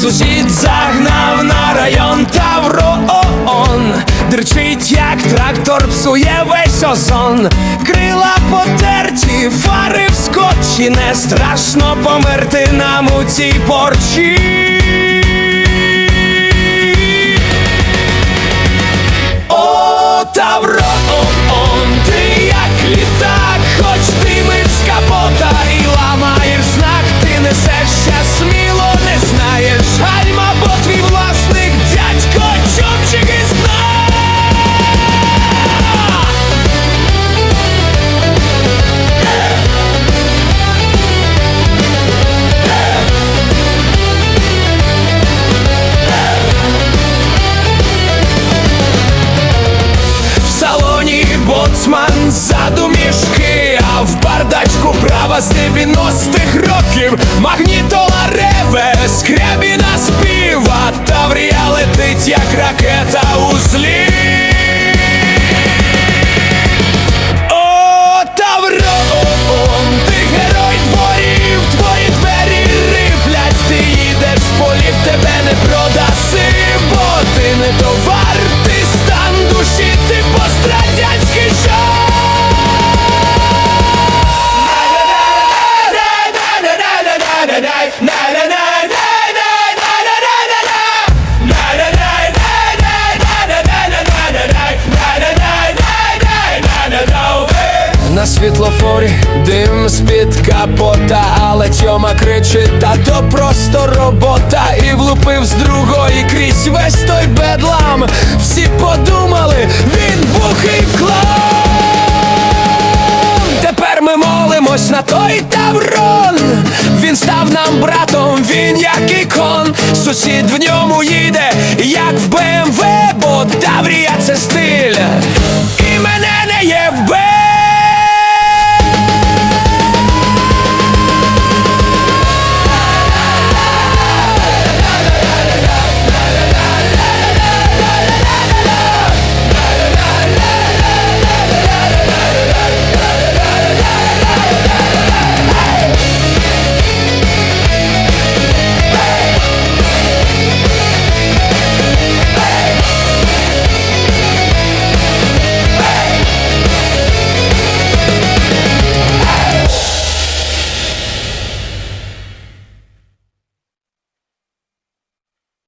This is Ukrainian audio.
Сусід загнав на район Таврон Дерчить, як трактор псує весь озон Крила потерті, фари вскочі Не страшно померти нам у цій порчі боцман ззаду мішки, а в бардачку права з 90-х років Магнітола реве, скрябіна співа, Таврія летить, як ракета у злі. Світлофорі дим з-під капота, але тьома кричить, та то просто робота! І влупив з другої крізь весь той бедлам. Всі подумали, він бухий вклон Тепер ми молимось на той таврон. Він став нам братом, він як ікон. Сусід в ньому їде, як в БМВ,